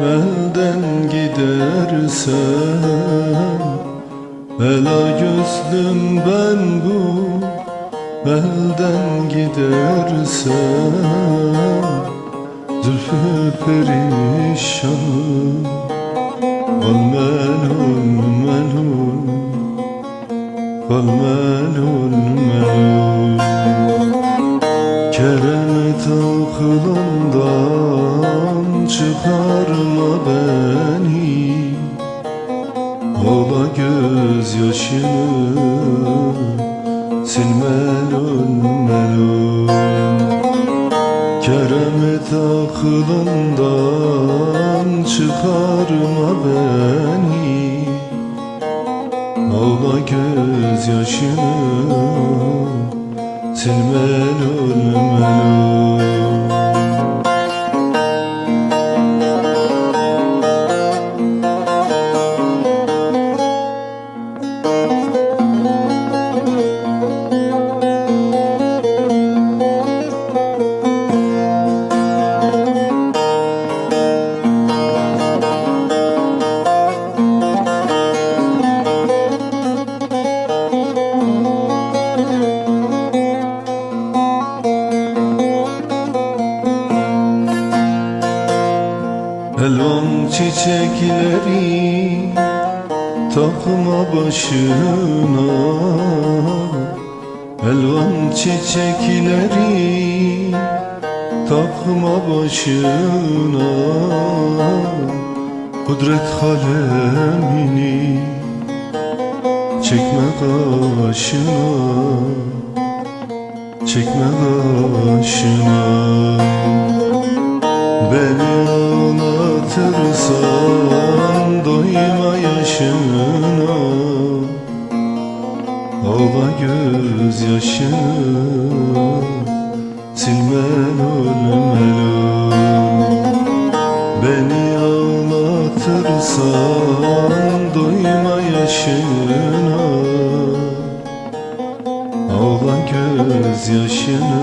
Benden gidersen Bela gözlüm ben bu. Belden gidersen Zülfü perişanım Kal melun melun. Kal melun melun. Keremet akılından çıkan çıkarma beni Ola gözyaşını sil melul melul Keremet aklından çıkarma beni Ağla gözyaşını sil melul Elvan çiçekleri takma başına Elvan çiçekleri takma başına Kudret kalemini çekme kaşına Çekme kaşına Beni Ağla gözyaşını sil melul melul Beni ağlatırsan doyma yaşına Ağla gözyaşını